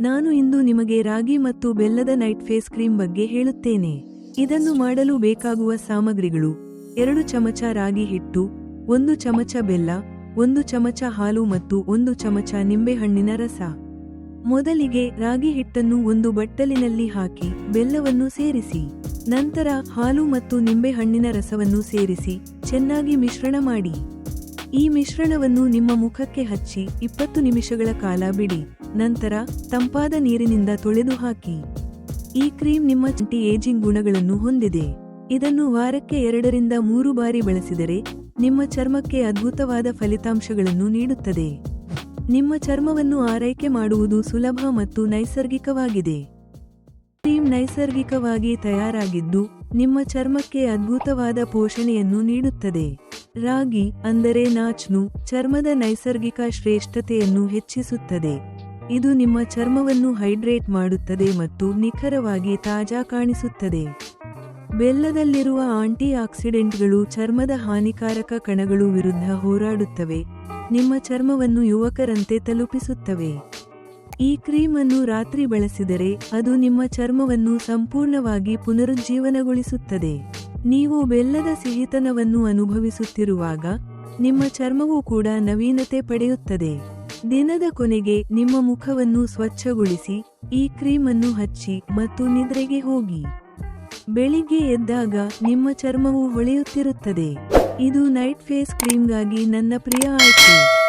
ನಾನು ಇಂದು ನಿಮಗೆ ರಾಗಿ ಮತ್ತು ಬೆಲ್ಲದ ನೈಟ್ ಫೇಸ್ ಕ್ರೀಮ್ ಬಗ್ಗೆ ಹೇಳುತ್ತೇನೆ. ಇದನ್ನು ಮಾಡಲು ಬೇಕಾಗುವ ಸಾಮಗ್ರಿಗಳು ಎರಡು ಚಮಚ ರಾಗಿ ಹಿಟ್ಟು, ಒಂದು ಚಮಚ ಬೆಲ್ಲ, ಒಂದು ಚಮಚ ಹಾಲು ಮತ್ತು ಒಂದು ಚಮಚ ನಿಂಬೆಹಣ್ಣಿನ ರಸ. ಮೊದಲಿಗೆ ರಾಗಿ ಹಿಟ್ಟನ್ನು ಒಂದು ಬಟ್ಟಲಿನಲ್ಲಿ ಹಾಕಿ ಬೆಲ್ಲವನ್ನು ಸೇರಿಸಿ, ನಂತರ ಹಾಲು ಮತ್ತು ನಿಂಬೆಹಣ್ಣಿನ ರಸವನ್ನು ಸೇರಿಸಿ ಚೆನ್ನಾಗಿ ಮಿಶ್ರಣ ಮಾಡಿ. ಈ ಮಿಶ್ರಣವನ್ನು ನಿಮ್ಮ ಮುಖಕ್ಕೆ ಹಚ್ಚಿ ಇಪ್ಪತ್ತು ನಿಮಿಷಗಳ ಕಾಲ ಬಿಡಿ. ನಂತರ ತಂಪಾದ ನೀರಿನಿಂದ ತೊಳೆದು ಹಾಕಿ. ಈ ಕ್ರೀಮ್ ನಿಮ್ಮ ಚಂಟಿ ಏಜಿಂಗ್ ಗುಣಗಳನ್ನು ಹೊಂದಿದೆ. ಇದನ್ನು ವಾರಕ್ಕೆ ಎರಡರಿಂದ ಮೂರು ಬಾರಿ ಬಳಸಿದರೆ ನಿಮ್ಮ ಚರ್ಮಕ್ಕೆ ಅದ್ಭುತವಾದ ಫಲಿತಾಂಶಗಳನ್ನು ನೀಡುತ್ತದೆ. ನಿಮ್ಮ ಚರ್ಮವನ್ನು ಆರೈಕೆ ಮಾಡುವುದು ಸುಲಭ ಮತ್ತು ನೈಸರ್ಗಿಕವಾಗಿದೆ. ಕ್ರೀಮ್ ನೈಸರ್ಗಿಕವಾಗಿ ತಯಾರಾಗಿದ್ದು ನಿಮ್ಮ ಚರ್ಮಕ್ಕೆ ಅದ್ಭುತವಾದ ಪೋಷಣೆಯನ್ನು ನೀಡುತ್ತದೆ. ರಾಗಿ ಅಂದರೆ ನಾಚ್ನು ಚರ್ಮದ ನೈಸರ್ಗಿಕ ಶ್ರೇಷ್ಠತೆಯನ್ನು ಹೆಚ್ಚಿಸುತ್ತದೆ. ಇದು ನಿಮ್ಮ ಚರ್ಮವನ್ನು ಹೈಡ್ರೇಟ್ ಮಾಡುತ್ತದೆ ಮತ್ತು ನಿಖರವಾಗಿ ತಾಜಾ ಕಾಣಿಸುತ್ತದೆ. ಬೆಲ್ಲದಲ್ಲಿರುವ ಆಂಟಿ ಆಕ್ಸಿಡೆಂಟ್ಗಳು ಚರ್ಮದ ಹಾನಿಕಾರಕ ಕಣಗಳು ವಿರುದ್ಧ ಹೋರಾಡುತ್ತವೆ. ನಿಮ್ಮ ಚರ್ಮವನ್ನು ಯುವಕರಂತೆ ತಲುಪಿಸುತ್ತವೆ. ಈ ಕ್ರೀಮ್ ಅನ್ನು ರಾತ್ರಿ ಬಳಸಿದರೆ ಅದು ನಿಮ್ಮ ಚರ್ಮವನ್ನು ಸಂಪೂರ್ಣವಾಗಿ ಪುನರುಜ್ಜೀವನಗೊಳಿಸುತ್ತದೆ. ನೀವು ಬೆಲ್ಲದ ಸಿಹಿತನವನ್ನು ಅನುಭವಿಸುತ್ತಿರುವಾಗ, ನಿಮ್ಮ ಚರ್ಮವು ಕೂಡ ನವೀನತೆ ಪಡೆಯುತ್ತದೆ. ದಿನದ ಕೊನೆಗೆ ನಿಮ್ಮ ಮುಖವನ್ನು ಸ್ವಚ್ಛಗೊಳಿಸಿ, ಈ ಕ್ರೀಮ್ ಅನ್ನು ಹಚ್ಚಿ ಮತ್ತು ನಿದ್ರೆಗೆ ಹೋಗಿ. ಬೆಳಿಗ್ಗೆ ಎದ್ದಾಗ ನಿಮ್ಮ ಚರ್ಮವು ಹೊಳೆಯುತ್ತಿರುತ್ತದೆ. ಇದು ನೈಟ್ ಫೇಸ್ ಕ್ರೀಮ್ಗಾಗಿ ನನ್ನ ಪ್ರಿಯ ಆಯ್ಕೆ.